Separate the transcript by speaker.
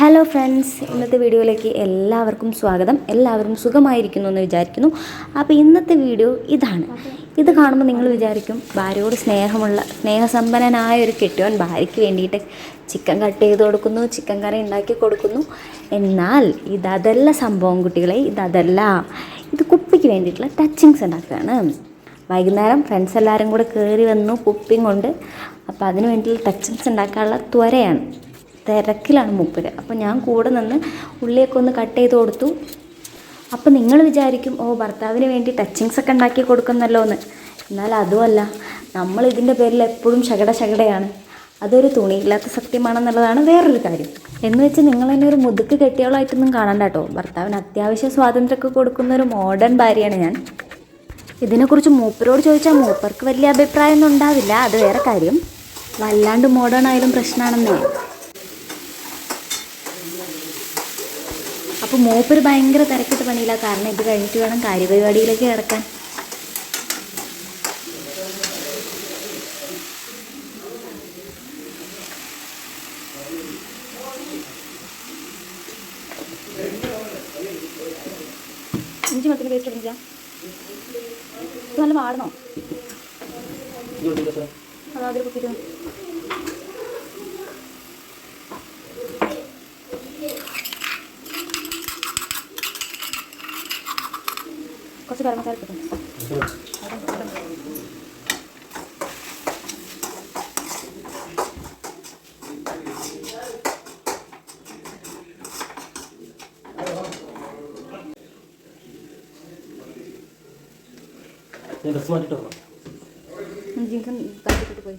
Speaker 1: Hello friends ഇന്നത്തെ വീഡിയോയിലേക്ക് എല്ലാവർക്കും സ്വാഗതം. എല്ലാവരും സുഖമായിരിക്കുന്നു എന്ന് വിചാരിക്കുന്നു. അപ്പോൾ ഇന്നത്തെ വീഡിയോ ഇതാണ്. ഇത് കാണുമ്പോൾ നിങ്ങൾ വിചാരിക്കും ഭാര്യയോട് സ്നേഹമുള്ള സ്നേഹസമ്പന്നനായ ഒരു കെട്ടിയോൻ ഭാര്യയ്ക്ക് വേണ്ടിയിട്ട് ചിക്കൻ കട്ട് ചെയ്ത് കൊടുക്കുന്നു ചിക്കൻ കറി ഉണ്ടാക്കി കൊടുക്കുന്നു. എന്നാൽ ഇതല്ല സംഭവം കുട്ടികളെ ഇതല്ല ഇത് കുപ്പിക്ക് വേണ്ടിയിട്ടുള്ള ടച്ചിങ്സ് ഉണ്ടാക്കുകയാണ്. വൈകുന്നേരം ഫ്രണ്ട്സ് എല്ലാവരും കൂടെ കയറി വന്നു കുപ്പിയും കൊണ്ട്. അപ്പോൾ അതിന് വേണ്ടിയിട്ടുള്ള ടച്ചിങ്സ് ഉണ്ടാക്കാനുള്ള ത്വരയാണ്. തിരക്കിലാണ് മൂപ്പര്. അപ്പോൾ ഞാൻ കൂടെ നിന്ന് ഉള്ളിയൊക്കെ ഒന്ന് കട്ട് ചെയ്ത് കൊടുത്തു. അപ്പോൾ നിങ്ങൾ വിചാരിക്കും ഓ ഭർത്താവിന് വേണ്ടി ടച്ചിങ്സ് ഒക്കെ ഉണ്ടാക്കി കൊടുക്കുന്നല്ലോ എന്ന് എന്നാൽ അതുമല്ല. നമ്മൾ ഇതിന്റെ പേരിൽ എപ്പോഴും ശകട ശകടയാണ് അതൊരു തുണിയില്ലാത്ത സത്യമാണെന്നുള്ളതാണ് വേറൊരു കാര്യം. എന്ന് വെച്ച് നിങ്ങൾ തന്നെ ഒരു മുതുക്ക് കെട്ടിയോളായിട്ടൊന്നും കാണണ്ട കേട്ടോ. ഭർത്താവിന് അത്യാവശ്യ സ്വാതന്ത്ര്യമൊക്കെ കൊടുക്കുന്ന ഒരു മോഡേൺ ഭാര്യയാണ് ഞാൻ. ഇതിനെക്കുറിച്ച് മൂപ്പരോട് ചോദിച്ചാൽ മൂപ്പർക്ക് വലിയ അഭിപ്രായമൊന്നും ഉണ്ടാവില്ല. അത് വേറെ കാര്യം. വല്ലാണ്ട് മോഡേൺ ആയാലും പ്രശ്നമാണെന്നേ. അപ്പോൾ മൂപ്പര് ഭയങ്കര തിരക്കിട്ട് പണിയില്ല കാരണം ഇത് കഴിഞ്ഞിട്ട് വേണം കാര്യപരിപാടിയിലേക്ക് കിടക്കാൻ. ഇഞ്ചി മത്തിന് പേസ്റ്റ് ഇടിഞ്ച നല്ല വാടണോ? അതാതിൽ കുത്തിയിട്ട് കുറച്ച് ഗരം മസാല ഇട്ടിട്ടുണ്ട്.
Speaker 2: ഡ്രസ് മാറ്റിട്ട്
Speaker 1: ജിങ്കൻ തട്ടിട്ട് പോയി.